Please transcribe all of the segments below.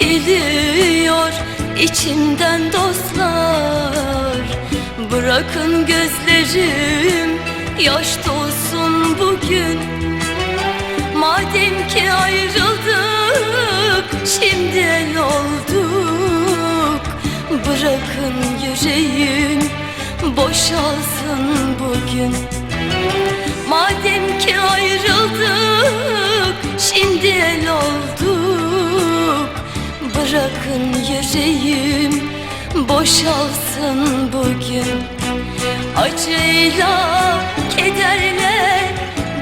geliyor içimden dostlar. Bırakın gözlerim yaş dolsun bugün. Madem ki ayrıldık şimdi el olduk. Bırakın yüreğim boşalsın bugün. Madem ki Bırakın yüreğim boşalsın bugün. Acıyla, kederle,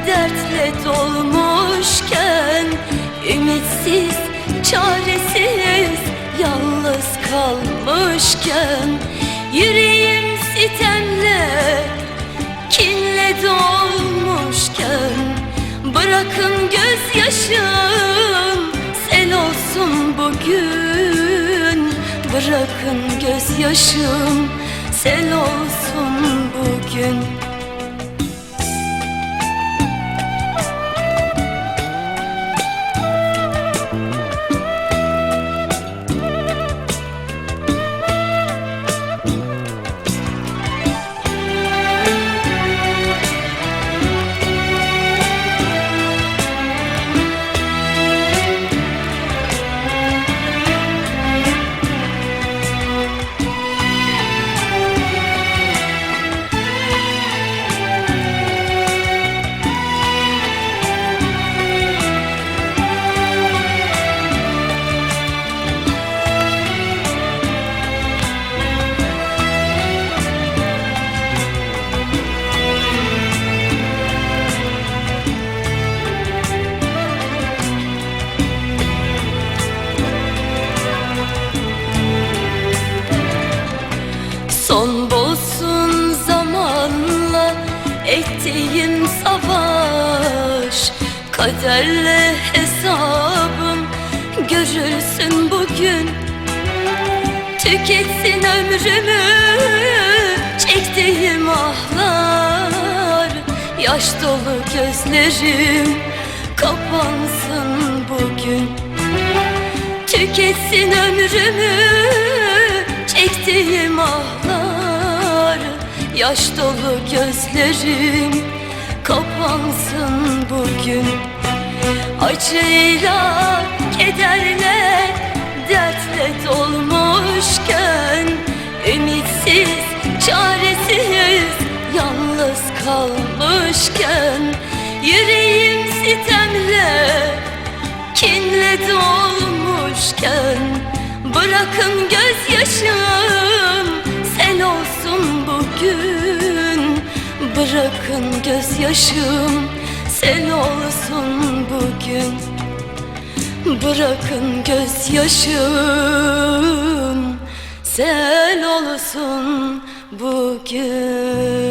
dertle dolmuşken Ümitsiz, çaresiz, yalnız kalmışken. Yüreğim sitemle, kinle dolmuşken. Bırakın gözyaşım Bırakın gözyaşım. Sel olsun bugün Kaderle hesabım görürsün bugün. Tüketsin ömrümü çektiğim ahlar. Yaş dolu gözlerim kapansın bugün. Tüketsin ömrümü çektiğim ahlar. Yaş dolu gözlerim kapansın bugün Acıyla, kederle, dertle dolmuşken Ümitsiz, çaresiz, yalnız kalmışken Yüreğim sitemle, kinle dolmuşken Bırakın gözyaşım sel olsun bugün. Bırakın gözyaşım sel olsun bugün. Bırakın gözyaşım. Sel olsun bugün